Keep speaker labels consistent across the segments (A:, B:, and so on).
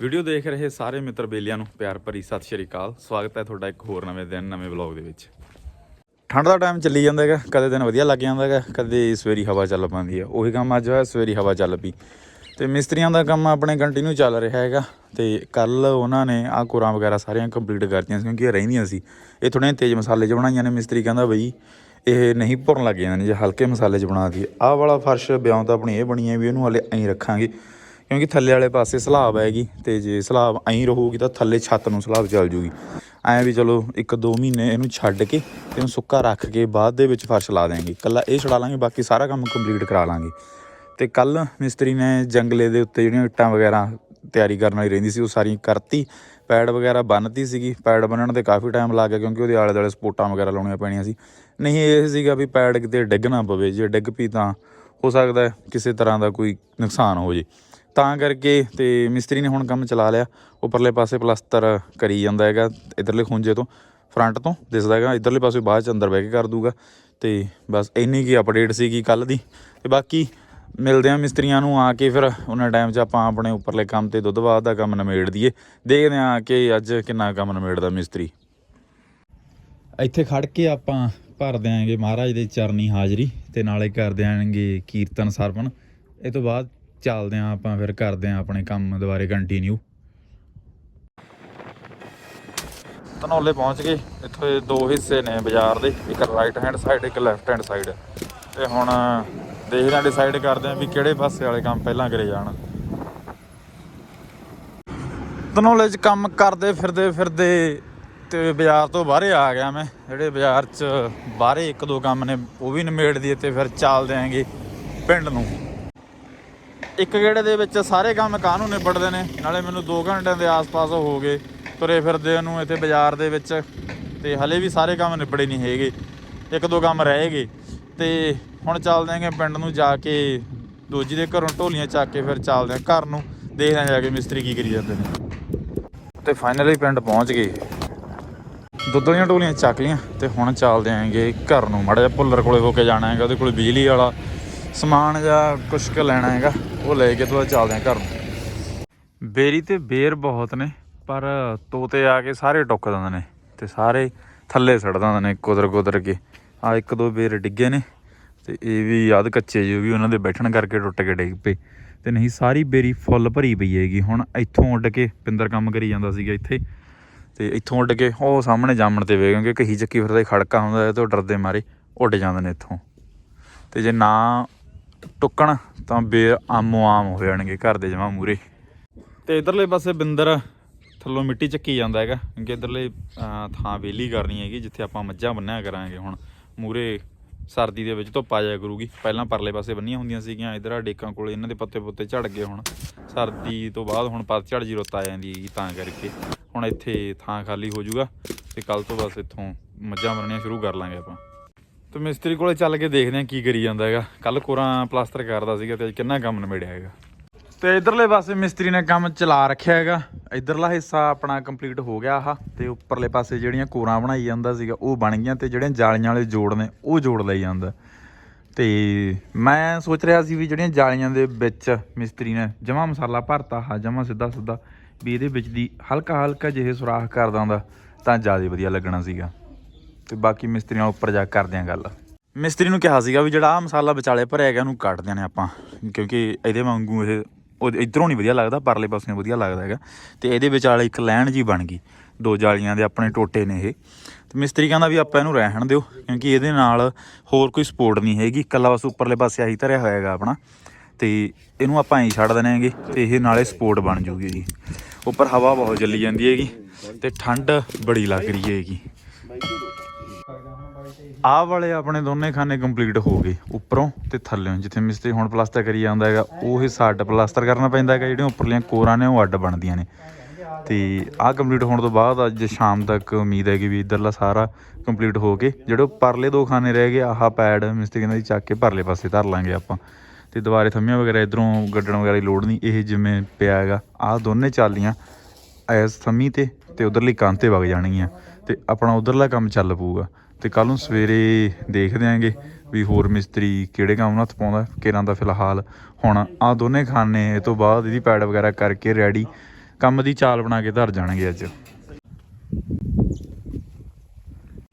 A: Video ਦੇਖ ਰਹੇ ਸਾਰੇ ਮਿੱਤਰ ਬੇਲੀਆਂ ਨੂੰ, ਪਿਆਰ ਭਰੀ ਸਤਿ ਸ਼੍ਰੀ ਅਕਾਲ। ਸਵਾਗਤ ਹੈ ਤੁਹਾਡਾ ਇੱਕ ਹੋਰ ਨਵੇਂ ਦਿਨ, ਨਵੇਂ ਵਲੌਗ ਦੇ ਵਿੱਚ। ਠੰਡ ਦਾ ਟਾਈਮ ਚੱਲੀ ਜਾਂਦਾ ਹੈਗਾ, ਕਦੇ ਦਿਨ ਵਧੀਆ ਲੱਗ ਜਾਂਦਾ ਹੈਗਾ, ਕਦੇ ਸਵੇਰੀ ਹਵਾ ਚੱਲ ਪੈਂਦੀ ਹੈ। ਉਹੀ ਕੰਮ ਅੱਜ ਹੋਇਆ, ਸਵੇਰੀ ਹਵਾ ਚੱਲ ਪਈ। ਤੇ ਮਿਸਤਰੀਆਂ ਦਾ ਕੰਮ ਆਪਣੇ ਕੰਟੀਨਿਊ ਚੱਲ ਰਿਹਾ ਹੈਗਾ, ਤੇ ਕੱਲ ਉਹਨਾਂ ਨੇ ਆਹ ਕੁਰਾਂ ਵਗੈਰਾ ਸਾਰੀਆਂ ਕੰਪਲੀਟ ਕਰਤੀਆਂ ਸੀ, ਕਿਉਂਕਿ ਇਹ ਰਹਿੰਦੀਆਂ ਸੀ। ਇਹ ਥੋੜ੍ਹੀਆਂ ਤੇਜ਼ ਮਸਾਲੇ 'ਚ ਬਣਾਈਆਂ ਨੇ, ਮਿਸਤਰੀ ਕਹਿੰਦਾ ਬਈ, ਇਹ ਨਹੀਂ ਭੁਰਨ ਲੱਗ ਜਾਂਦੇ ਨੇ ਜੇ ਹਲਕੇ ਮਸਾਲੇ 'ਚ ਬਣਾ ਦਈਏ ਆਹ ਵਾਲਾ ਫਰਸ਼ ਬਿਆਉਂ ਤਾਂ ਆਪਣੀ ਇਹ ਬਣੀ ਹੈ ਵੀ ਇਹਨੂੰ ਹਲੇ ਐਂ ਰੱਖਾਂਗੇ। ਕਿਉਂਕਿ ਥੱਲੇ ਵਾਲੇ ਪਾਸੇ ਸਲਾਬ ਹੈਗੀ ਤੇ ਜੇ ਸਲਾਬ ਐਂ ਰਹੂਗੀ ਤਾਂ ਥੱਲੇ ਛੱਤ ਨੂੰ ਸਲਾਬ ਚੱਲ ਜੂਗੀ। ਐਂ ਵੀ ਚਲੋ ਇੱਕ ਦੋ ਮਹੀਨੇ ਇਹਨੂੰ ਛੱਡ ਕੇ ਇਹਨੂੰ ਸੁੱਕਾ ਰੱਖ ਕੇ ਬਾਅਦ ਦੇ ਵਿੱਚ ਫਰਸ਼ ਲਾ ਦੇਾਂਗੇ ਕੱਲਾ ਇਹ ਛਡਾ ਲਾਂਗੇ, ਬਾਕੀ ਸਾਰਾ ਕੰਮ ਕੰਪਲੀਟ ਕਰਾ ਲਾਂਗੇ। ਤੇ ਕੱਲ ਮਿਸਤਰੀ ਨੇ ਜੰਗਲੇ ਦੇ ਉੱਤੇ ਜਿਹੜੀਆਂ ਇੱਟਾਂ ਵਗੈਰਾ ਤਿਆਰੀ ਕਰਨ ਵਾਲੀ ਰਹਿੰਦੀ ਸੀ, ਉਹ ਸਾਰੀ ਕਰਤੀ। ਪੈਡ ਵਗੈਰਾ ਬੰਨਤੀ ਸੀਗੀ। ਪੈਡ ਬੰਨਣ ਤੇ ਕਾਫੀ ਟਾਈਮ ਲੱਗ ਗਿਆ ਕਿਉਂਕਿ ਉਹਦੇ ਆਲੇ ਦੁਆਲੇ ਸਪੋਟਾਂ ਵਗੈਰਾ ਲਾਉਣੀਆਂ ਪੈਣੀਆਂ ਸੀ। ਨਹੀਂ, ਇਹ ਸੀਗਾ ਵੀ ਪੈਡ ਕਿਤੇ ਡਿੱਗ ਨਾ ਪਵੇ। ਜੇ ਡਿੱਗ ਪਈ ਤਾਂ ਹੋ ਸਕਦਾ ਕਿਸੇ ਤਰ੍ਹਾਂ ਦਾ ਕੋਈ ਨੁਕਸਾਨ ਹੋ ਜੇ। ਤਾਂ ਕਰਕੇ ਤੇ ਮਿਸਤਰੀ ਨੇ ਹੁਣ ਕੰਮ ਚਲਾ ਲਿਆ। ਉੱਪਰਲੇ ਪਾਸੇ ਪਲਸਤਰ ਕਰੀ ਜਾਂਦਾ ਹੈਗਾ ਇਧਰਲੇ ਖੁੰਝੇ ਤੋਂ ਫਰੰਟ ਤੋਂ ਦਿਸਦਾ ਹੈਗਾ, ਇਧਰਲੇ ਪਾਸੇ ਬਾਅਦ ਚ ਅੰਦਰ ਬਹਿ ਕੇ ਕਰ ਦੂਗਾ। ਤੇ ਬਸ ਇੰਨੀ ਕੀ ਅਪਡੇਟ ਸੀਗੀ ਕੱਲ ਦੀ। ਤੇ ਬਾਕੀ ਮਿਲਦੇ ਆ ਮਿਸਤਰੀਆਂ ਨੂੰ ਆ ਕੇ ਫਿਰ ਉਹਨਾਂ ਟਾਈਮ 'ਚ ਆਪਾਂ ਆਪਣੇ ਉੱਪਰਲੇ ਕੰਮ ਤੇ ਦੁੱਧ ਬਾਅਦ ਦਾ ਕੰਮ ਨਿਮੇੜ ਦਈਏ। ਦੇਖਦੇ ਆ ਕਿ ਅੱਜ ਕਿੰਨਾ ਕੰਮ ਨਿਮੇੜਦਾ ਮਿਸਤਰੀ। ਇੱਥੇ ਖੜ ਕੇ ਆਪਾਂ ਭਰ ਦਿਆਂਗੇ ਮਹਾਰਾਜ ਦੇ ਚਰਨੀ ਹਾਜ਼ਰੀ ਤੇ ਨਾਲੇ ਕਰ ਦਿਆਂਗੇ ਕੀਰਤਨ ਸਰਵਣ ਇਹ ਤੋਂ ਬਾਅਦ ਚੱਲਦੇ ਆਂ ਆਪਾਂ ਫਿਰ ਕਰਦੇ ਆਂ ਆਪਣੇ ਕੰਮ ਦੁਬਾਰੇ ਕੰਟੀਨਿਊ ਧਨੌਲੇ ਪਹੁੰਚ ਗਏ। ਇੱਥੋਂ ਇਹ ਦੋ ਹਿੱਸੇ ਨੇ ਬਾਜ਼ਾਰ ਦੇ, ਇੱਕ ਰਾਈਟ ਹੈਂਡ ਸਾਈਡ ਇੱਕ ਲੈਫਟ ਹੈਂਡ ਸਾਈਡ ਤੇ ਹੁਣ ਦੇਖਦੇ ਆਂ ਡਿਸਾਈਡ ਕਰਦੇ ਆਂ ਵੀ ਕਿਹੜੇ ਪਾਸੇ ਵਾਲੇ ਕੰਮ ਪਹਿਲਾਂ ਕਰੇ ਜਾਣ। ਧਨੌਲੇ 'ਚ ਕੰਮ ਕਰਦੇ ਫਿਰਦੇ ਫਿਰਦੇ ਤੇ ਬਾਜ਼ਾਰ ਤੋਂ ਬਾਹਰੇ ਆ ਗਿਆ ਮੈਂ। ਜਿਹੜੇ ਬਾਜ਼ਾਰ 'ਚ ਬਾਹਰੇ ਇੱਕ ਦੋ ਕੰਮ ਨੇ, ਉਹ ਵੀ ਨਿਮੇੜ ਦੀਏ ਤੇ ਫਿਰ ਚੱਲਦੇ ਆਂਗੇ ਪਿੰਡ ਨੂੰ। ਇੱਕ ਗੇੜੇ ਦੇ ਵਿੱਚ ਸਾਰੇ ਕੰਮ ਕਾਹਨੂੰ ਨਿਬੜਦੇ ਨੇ, ਨਾਲੇ ਮੈਨੂੰ 2 ਘੰਟਿਆਂ ਦੇ ਆਸ-ਪਾਸ ਹੋ ਗਏ, ਤੁਰੇ ਫਿਰਦੇ ਨੂੰ ਇੱਥੇ ਬਾਜ਼ਾਰ ਦੇ ਵਿੱਚ, ਤੇ ਹਲੇ ਵੀ ਸਾਰੇ ਕੰਮ ਨਿਬੜੇ ਨਹੀਂ ਹੈਗੇ, ਇੱਕ ਦੋ ਕੰਮ ਰਹਿ ਗਏ, ਤੇ ਹੁਣ ਚੱਲਦੇ ਆਂਗੇ ਪਿੰਡ ਨੂੰ ਜਾ ਕੇ, ਦੋਜੀ ਦੇ ਘਰੋਂ ਢੋਲੀਆਂ ਚੱਕ ਕੇ ਫਿਰ ਚੱਲਦੇ ਆਂ ਘਰ ਨੂੰ, ਦੇਖਦੇ ਆਂ ਜਾ ਕੇ ਮਿਸਤਰੀ ਕੀ ਕਰੀ ਜਾਂਦੇ ਨੇ। ਤੇ ਫਾਈਨਲੀ ਪਿੰਡ ਪਹੁੰਚ ਗਏ। ਦੁੱਧ ਦੀਆਂ ਢੋਲੀਆਂ ਚੱਕ ਲੀਆਂ ਤੇ ਹੁਣ ਚੱਲਦੇ ਆਂਗੇ ਘਰ ਨੂੰ, ਮਾੜਾ ਜਿਹਾ ਭੁੱਲਰ ਕੋਲੇ ਹੋ ਕੇ ਜਾਣਾ ਹੈਗਾ, ਉਹਦੇ ਕੋਲ ਬਿਜਲੀ ਵਾਲਾ ਸਮਾਨ ਜਾਂ ਕੁਛ ਕੁ ਲੈਣਾ ਹੈਗਾ, ਉਹ ਲੈ ਕੇ ਤੋਂ ਚੱਲਦੇ ਆਂ ਘਰ ਨੂੰ। ਬੇਰੀ ਤੇ ਬੇਰ ਬਹੁਤ ਨੇ, ਪਰ ਤੋਤੇ ਆ ਕੇ ਸਾਰੇ ਟੁੱਕ ਦਿੰਦੇ ਨੇ ਤੇ ਸਾਰੇ ਥੱਲੇ ਸੜ ਦਿੰਦੇ ਨੇ ਕੁਦਰ ਕੁਦਰ ਕੇ। ਆ ਇੱਕ ਦੋ ਬੇਰ ਡਿੱਗੇ ਨੇ ਤੇ ਇਹ ਵੀ ਯਾਦ ਕੱਚੇ ਜਿਹੇ ਵੀ ਉਹਨਾਂ ਦੇ ਬੈਠਣ ਕਰਕੇ ਟੁੱਟ ਕੇ ਡਿੱਗ ਪਏ। ਤੇ ਨਹੀਂ, ਸਾਰੀ ਬੇਰੀ ਫੁੱਲ ਭਰੀ ਪਈ ਹੈਗੀ। ਹੁਣ ਇੱਥੋਂ ਉੱਡ ਕੇ ਪਿੰਦਰ ਕੰਮ ਕਰੀ ਜਾਂਦਾ ਸੀਗਾ ਇੱਥੇ। ਤੇ ਇੱਥੋਂ ਉੱਡ ਕੇ ਉਹ ਸਾਹਮਣੇ ਜਾਮਣ ਤੇ ਵੇ ਕਿਉਂਕਿ ਕਹੀ ਚੱਕੀ ਫਿਰਦਾ, ਖੜਕਾ ਹੁੰਦਾ ਹੈ ਤੇ ਉਹ ਡਰਦੇ ਮਾਰੇ, ਉੱਡ ਜਾਂਦੇ ਨੇ ਇੱਥੋਂ। ਤੇ ਜੇ ਨਾ ਟੁੱਕਣ ਤਾਂ ਬੇਰ ਆਮੋ ਆਮ ਹੋ ਜਾਣਗੇ ਘਰ ਦੇ ਜਮਾ ਮੂਰੇ। ਤੇ ਇਧਰਲੇ ਪਾਸੇ ਬਿੰਦਰ ਥੱਲੋਂ ਮਿੱਟੀ ਚੱਕੀ ਜਾਂਦਾ ਹੈਗਾ, ਕਿਉਂਕਿ ਇਧਰਲੇ ਥਾਂ ਵੇਲੀ ਕਰਨੀ ਹੈਗੀ, ਜਿੱਥੇ ਆਪਾਂ ਮੱਝਾਂ ਬੰਨਿਆ ਕਰਾਂਗੇ ਹੁਣ। ਮੂਰੇ ਸਰਦੀ ਦੇ ਵਿੱਚ ਧੁੱਪ ਆ ਜਾਇਆ ਕਰੂਗੀ। ਪਹਿਲਾਂ ਪਰਲੇ ਪਾਸੇ ਬੰਨੀਆਂ ਹੁੰਦੀਆਂ ਸੀਗੀਆਂ, ਇਧਰ ਆ ਡੇਕਾਂ ਕੋਲ ਇਹਨਾਂ ਦੇ ਪੱਤੇ ਪੁੱਤੇ ਝੜ ਗਏ ਹੁਣ। ਸਰਦੀ ਤੋਂ ਬਾਅਦ ਹੁਣ ਪਤਝੜ ਜੀ ਰੁੱਤ ਆ ਜਾਂਦੀ ਹੈਗੀ ਤਾਂ ਕਰਕੇ। ਹੁਣ ਇੱਥੇ ਥਾਂ ਖਾਲੀ ਹੋ ਜਾਊਗਾ ਤੇ ਕੱਲ ਤੋਂ ਬਸ ਇੱਥੋਂ ਮੱਝਾਂ ਬੰਨਣੀਆਂ ਸ਼ੁਰੂ ਕਰ ਲਾਂਗੇ ਆਪਾਂ। ਤੇ ਮਿਸਤਰੀ ਕੋਲੇ ਚੱਲ ਕੇ ਦੇਖਦੇ ਆ ਕੀ ਕਰੀ ਜਾਂਦਾ ਹੈਗਾ। ਕੱਲ ਕੋਰਾਂ ਪਲਾਸਟਰ ਕਰਦਾ ਸੀਗਾ ਤੇ ਅੱਜ ਕਿੰਨਾ ਕੰਮ ਨਿਬੜਿਆ ਹੈਗਾ। ਤੇ ਇਧਰਲੇ ਪਾਸੇ ਮਿਸਤਰੀ ਨੇ ਕੰਮ ਚਲਾ ਰੱਖਿਆ ਹੈਗਾ। ਇਧਰਲਾ ਹਿੱਸਾ ਆਪਣਾ ਕੰਪਲੀਟ ਹੋ ਗਿਆ ਆਹ ਤੇ ਉੱਪਰਲੇ ਪਾਸੇ ਜਿਹੜੀਆਂ ਕੋਰਾਂ ਬਣਾਈ ਜਾਂਦਾ ਸੀਗਾ, ਉਹ ਬਣ ਗਈਆਂ ਤੇ ਜਿਹੜੇ ਜਾਲੀਆਂ ਵਾਲੇ ਜੋੜ ਨੇ, ਉਹ ਜੋੜ ਲਈ ਜਾਂਦਾ। ਤੇ ਮੈਂ ਸੋਚ ਰਿਹਾ ਸੀ ਵੀ ਜਿਹੜੀਆਂ ਜਾਲੀਆਂ ਦੇ ਵਿੱਚ ਮਿਸਤਰੀ ਨੇ ਜਮਾ ਮਸਾਲਾ ਭਰਤਾ ਹਾ ਜਮਾ ਸਿੱਧਾ ਸਿੱਧਾ ਵੀ ਇਹਦੇ ਵਿੱਚ ਦੀ ਹਲਕਾ ਹਲਕਾ ਜਿਹੇ ਸੁਰਾਖ ਕਰ ਦਿੰਦਾ ਤਾਂ ਜ਼ਿਆਦਾ ਵਧੀਆ ਲੱਗਣਾ ਸੀਗਾ। ਤੇ ਬਾਕੀ ਮਿਸਤਰੀਆਂ ਉੱਪਰ ਜਾ ਕੇ ਕਰਦੇ ਆਂ ਗੱਲ। ਮਿਸਤਰੀ ਨੂੰ ਕਿਹਾ ਸੀਗਾ ਵੀ ਜਿਹੜਾ ਆ ਮਸਾਲਾ ਵਿਚਾਲੇ ਭਰਿਆ ਗਿਆ ਉਹਨੂੰ ਕੱਟ ਦੇਣੇ ਆਪਾਂ, ਕਿਉਂਕਿ ਇਹਦੇ ਵਾਂਗੂ ਇਹ, ਉਹ ਇਧਰੋਂ ਨਹੀਂ ਵਧੀਆ ਲੱਗਦਾ, ਪਰਲੇ ਪਾਸਿਓਂ ਵਧੀਆ ਲੱਗਦਾ ਹੈਗਾ। ਤੇ ਇਹਦੇ ਵਿਚਾਲੇ ਇੱਕ ਲਾਈਨ ਜੀ ਬਣ ਗਈ, ਦੋ ਜਾਲੀਆਂ ਦੇ ਆਪਣੇ ਟੋਟੇ ਨੇ ਇਹ। ਤੇ ਮਿਸਤਰੀ ਕਹਿੰਦਾ ਵੀ ਆਪਾਂ ਇਹਨੂੰ ਰਹਿਣ ਦਿਓ, ਕਿਉਂਕਿ ਇਹਦੇ ਨਾਲ ਹੋਰ ਕੋਈ ਸਪੋਰਟ ਨਹੀਂ ਹੈਗੀ, ਇਕੱਲਾ ਬਸ ਉੱਪਰਲੇ ਪਾਸੇ ਆਹੀ ਧਰਿਆ ਹੋਇਆ ਹੈਗਾ ਆਪਣਾ। ਤੇ ਇਹਨੂੰ ਆਪਾਂ ਐਂ ਛੱਡ ਦੇਣੇ ਹੈਗੇ, ਤੇ ਇਹ ਨਾਲੇ ਸਪੋਰਟ ਬਣ ਜੂਗੀ ਜੀ। ਉੱਪਰ ਹਵਾ ਬਹੁਤ ਚੱਲੀ ਜਾਂਦੀ ਹੈਗੀ, ਤੇ ਠੰਡ ਬੜੀ ਲੱਗ ਰਹੀ ਹੈਗੀ। ਆਹ ਵਾਲੇ ਆਪਣੇ ਦੋਨੇ ਖਾਨੇ ਕੰਪਲੀਟ ਹੋ ਗਏ ਉੱਪਰੋਂ ਤੇ ਥੱਲੇੋਂ, ਜਿੱਥੇ ਮਿਸਤਰੀ ਹੁਣ ਪਲਾਸਟਰ ਕਰੀ ਜਾਂਦਾ ਹੈਗਾ, ਉਹ ਹਿੱਸਾ ਅੱਡ ਪਲਾਸਟਰ ਕਰਨਾ ਪੈਂਦਾ ਹੈਗਾ, ਜਿਹੜੀਆਂ ਉੱਪਰਲੀਆਂ ਕੋਰਾਂ ਨੇ, ਉਹ ਅੱਡ ਬਣਦੀਆਂ ਨੇ। ਤੇ ਆਹ ਕੰਪਲੀਟ ਹੋਣ ਤੋਂ ਬਾਅਦ ਅੱਜ ਸ਼ਾਮ ਤੱਕ ਉਮੀਦ ਹੈਗੀ ਵੀ ਇਧਰਲਾ ਸਾਰਾ ਕੰਪਲੀਟ ਹੋ ਕੇ, ਜਿਹੜੇ ਉਹ ਪਰਲੇ ਦੋ ਖਾਨੇ ਰਹਿ ਗਏ, ਆਹ ਪੈਡ ਮਿਸਤਰੀ ਕਹਿੰਦਾ ਜੀ ਚੱਕ ਕੇ ਪਰਲੇ ਪਾਸੇ ਧਰ ਲਾਂਗੇ ਆਪਾਂ। ਤੇ ਦੁਬਾਰੇ ਥੰਮੀਆਂ ਵਗੈਰਾ ਇਧਰੋਂ ਗੱਡਣ ਵਗੈਰਾ ਦੀ ਲੋੜ ਨਹੀਂ, ਇਹ ਜਿਵੇਂ ਪਿਆ ਹੈਗਾ, ਆਹ ਦੋਨੇ ਚਾਲੀਆਂ ਐਸ ਥੰਮੀ ਤੇ ਤੇ ਉਧਰਲੀ ਕੰਨ ਤੇ ਵਗ ਜਾਣਗੀਆਂ। ਤੇ ਆਪਣਾ ਉਧਰਲਾ ਕੰਮ ਚੱਲ ਪਊਗਾ। ਤੇ ਕੱਲ ਨੂੰ ਸਵੇਰੇ ਦੇਖਦੇ ਆਂਗੇ ਵੀ ਹੋਰ ਮਿਸਤਰੀ ਕਿਹੜੇ ਕੰਮ ਨੂੰ ਹੱਥ ਪਾਉਂਦਾ ਕਿਰਾਂ ਦਾ ਫਿਲਹਾਲ। ਹੁਣ ਆ ਦੋਨੇ ਖਾਨੇ, ਇਹ ਤੋਂ ਬਾਅਦ ਇਹਦੀ ਪੈਡ ਵਗੈਰਾ ਕਰਕੇ ਰੈਡੀ ਕੰਮ ਦੀ ਚਾਲ ਬਣਾ ਕੇ ਧਰ ਜਾਣਗੇ ਅੱਜ।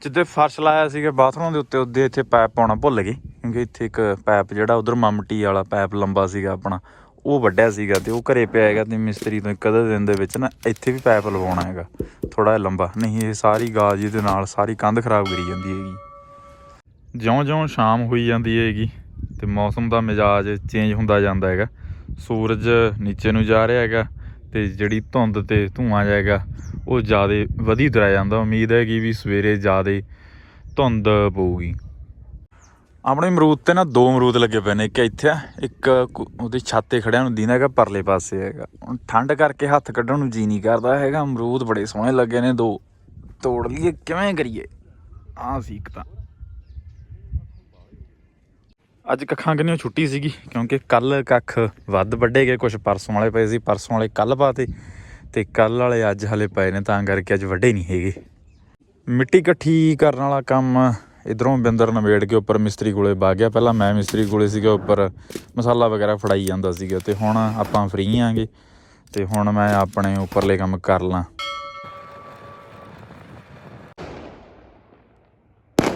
A: ਜਿੱਦੇ ਫਰਸ਼ ਲਾਇਆ ਸੀਗਾ ਬਾਥਰੂਮ ਦੇ ਉੱਤੇ, ਉਹਦੇ ਇੱਥੇ ਪਾਈਪ ਪਾਉਣਾ ਭੁੱਲ ਗਏ, ਕਿਉਂਕਿ ਇੱਥੇ ਇੱਕ ਪਾਈਪ ਜਿਹੜਾ ਉਧਰ ਮਮਟੀ ਵਾਲਾ ਪਾਈਪ ਲੰਬਾ ਸੀਗਾ ਆਪਣਾ ਉਹ ਵੱਡਿਆ ਸੀਗਾ ਤੇ ਉਹ ਘਰੇ ਪਿਆ ਹੈਗਾ ਤੇ ਮਿਸਤਰੀ ਤੋਂ ਇੱਕ ਅੱਧੇ ਦਿਨ ਦੇ ਵਿੱਚ ਨਾ ਇੱਥੇ ਵੀ ਪਾਈਪ ਲਵਾਉਣਾ ਹੈਗਾ। ਥੋੜਾ ਜਿਹਾ ਲੰਬਾ। ਨਹੀਂ, ਇਹ ਸਾਰੀ ਗਾਜ ਇਹਦੇ ਨਾਲ, ਸਾਰੀ ਕੰਧ ਖਰਾਬ ਕਰੀ ਜਾਂਦੀ ਹੈਗੀ। ਜਿਉਂ-ਜਿਉਂ ਸ਼ਾਮ ਹੋਈ ਜਾਂਦੀ ਹੈਗੀ ਤੇ ਮੌਸਮ ਦਾ ਮਿਜਾਜ ਚੇਂਜ ਹੁੰਦਾ ਜਾਂਦਾ ਹੈਗਾ। ਸੂਰਜ ਨੀਚੇ ਨੂੰ ਜਾ ਰਿਹਾ ਹੈਗਾ ਤੇ ਜਿਹੜੀ ਧੁੰਦ ਤੇ ਧੂਆਂ ਜਾਏਗਾ ਉਹ ਜ਼ਿਆਦਾ ਵਧੀ ਤੁਰਿਆ ਜਾਂਦਾ। ਉਮੀਦ ਹੈਗੀ ਵੀ ਸਵੇਰੇ ਜ਼ਿਆਦਾ ਧੁੰਦ ਪਊਗੀ। ਆਪਣੇ ਅਮਰੂਦ ਤੇ ਨਾ ਦੋ ਅਮਰੂਦ ਲੱਗੇ ਪਏ ਨੇ, ਇੱਕ ਇੱਥੇ ਆ, ਇੱਕ ਕੁ- ਉਹਦੀ ਛੱਤ ਤੇ ਖੜਿਆ ਨੂੰ ਦੀਨਾ ਹੈਗਾ, ਪਰਲੇ ਪਾਸੇ ਹੈਗਾ। ਹੁਣ ਠੰਡ ਕਰਕੇ ਹੱਥ ਕੱਢਣ ਨੂੰ ਜੀ ਨਹੀਂ ਕਰਦਾ ਹੈਗਾ, ਅਮਰੂਦ ਬੜੇ ਸੋਹਣੇ ਲੱਗੇ ਨੇ, ਦੋ। ਤੋੜ ਲਈਏ, ਕਿਵੇਂ ਕਰੀਏ? ਆਹ ਸੀ ਇੱਕ ਤਾਂ। ਅੱਜ ਕੱਖਾਂ ਕਿੰਨੀਆਂ ਛੁੱਟੀ ਸੀਗੀ, ਕਿਉਂਕਿ ਕੱਲ ਕੱਖ ਵੱਧ ਵੱਡੇ ਗਏ ਕੁਝ ਪਰਸੋਂ ਵਾਲੇ ਪਏ ਸੀ, ਪਰਸੋਂ ਵਾਲੇ ਕੱਲ ਪਾਤੇ, ਤੇ ਕੱਲ ਵਾਲੇ ਅੱਜ ਹਲੇ ਪਏ ਨੇ, ਤਾਂ ਕਰਕੇ ਅੱਜ ਵੱਡੇ ਨਹੀਂ ਹੈਗੇ। ਮਿੱਟੀ ਇਕੱਠੀ ਕਰਨ ਵਾਲਾ ਕੰਮ ਇਧਰੋਂ ਬਿੰਦਰ ਨਵੇੜ ਕੇ ਉੱਪਰ ਮਿਸਤਰੀ ਕੋਲੇ ਵਗ ਗਿਆ। ਪਹਿਲਾਂ ਮੈਂ ਮਿਸਤਰੀ ਕੋਲੇ ਸੀਗਾ, ਉੱਪਰ ਮਸਾਲਾ ਵਗੈਰਾ ਫੜਾਈ ਜਾਂਦਾ ਸੀਗਾ ਤੇ ਹੁਣ ਆਪਾਂ ਫ੍ਰੀ ਆਂਗੇ ਤੇ ਹੁਣ ਮੈਂ ਆਪਣੇ ਉੱਪਰਲੇ ਕੰਮ ਕਰ ਲਾਂ।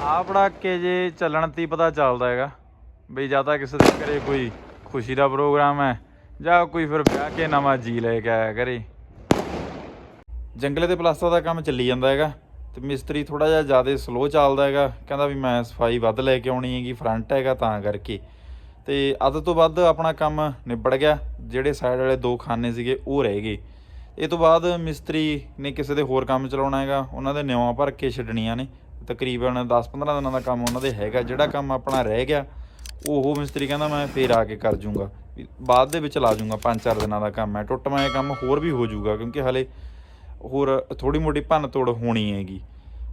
A: ਆ ਪੜਾਕੇ ਜੇ ਚੱਲਣ ਤੀ ਪਤਾ ਚੱਲਦਾ ਹੈਗਾ ਬਈ ਜਾਂ ਤਾਂ ਕਿਸੇ ਦੇ ਘਰੇ ਕੋਈ ਖੁਸ਼ੀ ਦਾ ਪ੍ਰੋਗਰਾਮ ਹੈ ਜਾਂ ਕੋਈ ਫਿਰ ਵਿਆਹ ਕੇ ਨਵਾਂ ਜੀ ਲੈ ਕੇ ਆਇਆ ਘਰੇ। ਜੰਗਲੇ ਤੇ ਪਲਾਸਟਰ ਦਾ ਕੰਮ ਚੱਲੀ ਜਾਂਦਾ ਹੈਗਾ। ਤੇ ਮਿਸਤਰੀ ਥੋੜਾ ਜਿਹਾ ਜ਼ਿਆਦਾ ਸਲੋ ਚੱਲਦਾ ਹੈਗਾ, ਕਹਿੰਦਾ ਵੀ ਮੈਂ ਸਫ਼ਾਈ ਵੱਧ ਲੈ ਕੇ ਆਉਣੀ ਹੈਗੀ ਫਰੰਟ ਹੈਗਾ ਤਾਂ ਕਰਕੇ। ਤੇ ਅੱਧ ਤੋਂ ਵੱਧ ਆਪਣਾ ਕੰਮ ਨਿਬੜ ਗਿਆ, ਜਿਹੜੇ ਸਾਈਡ ਵਾਲੇ ਦੋ ਖਾਨੇ ਸੀਗੇ ਉਹ ਰਹਿ ਗਏ। ਇਹ ਤੋਂ ਬਾਅਦ ਮਿਸਤਰੀ ਨੇ ਕਿਸੇ ਦੇ ਹੋਰ ਕੰਮ ਚਲਾਉਣਾ ਹੈਗਾ, ਉਹਨਾਂ ਦੇ ਨਿਵਾਂ ਭਰ ਕੇ ਛੱਡਣੀਆਂ ਨੇ। ਤਕਰੀਬਨ 10-15 ਦਿਨਾਂ ਦਾ ਕੰਮ ਉਹਨਾਂ ਦੇ ਹੈਗਾ, ਜਿਹੜਾ ਕੰਮ ਆਪਣਾ ਰਹਿ ਗਿਆ, ਉਹ ਮਿਸਤਰੀ ਕਹਿੰਦਾ ਮੈਂ ਫੇਰ ਆ ਕੇ ਕਰ ਜੂੰਗਾ। ਵੀ ਬਾਅਦ ਦੇ ਵਿੱਚ ਲਾ ਜੂੰਗਾ 5-4 ਦਿਨਾਂ ਦਾ ਕੰਮ ਹੈ। ਟੁੱਟਵਾਂ ਇਹ ਕੰਮ ਹੋਰ ਵੀ ਹੋ ਜਾਊਗਾ ਕਿਉਂਕਿ ਹਲੇ ਹੋਰ ਥੋੜੀ ਮੋਟੀ ਭੰਨ ਤੋੜ ਹੋਣੀ ਹੈਗੀ।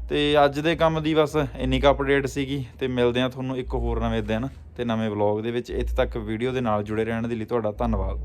A: ਤੇ ਅੱਜ ਦੇ ਕੰਮ ਦੀ ਬਸ ਇੰਨੀ ਕੁ ਅਪਡੇਟ ਸੀਗੀ ਤੇ ਮਿਲਦੇ ਆ ਤੁਹਾਨੂੰ ਇੱਕ ਹੋਰ ਨਵੇਂ ਦਿਨ ਤੇ ਨਵੇਂ ਵਲੌਗ ਦੇ ਵਿੱਚ। ਇੱਥੇ ਤੱਕ ਵੀਡੀਓ ਦੇ ਨਾਲ ਜੁੜੇ ਰਹਿਣ ਦੇ ਲਈ ਤੁਹਾਡਾ ਧੰਨਵਾਦ।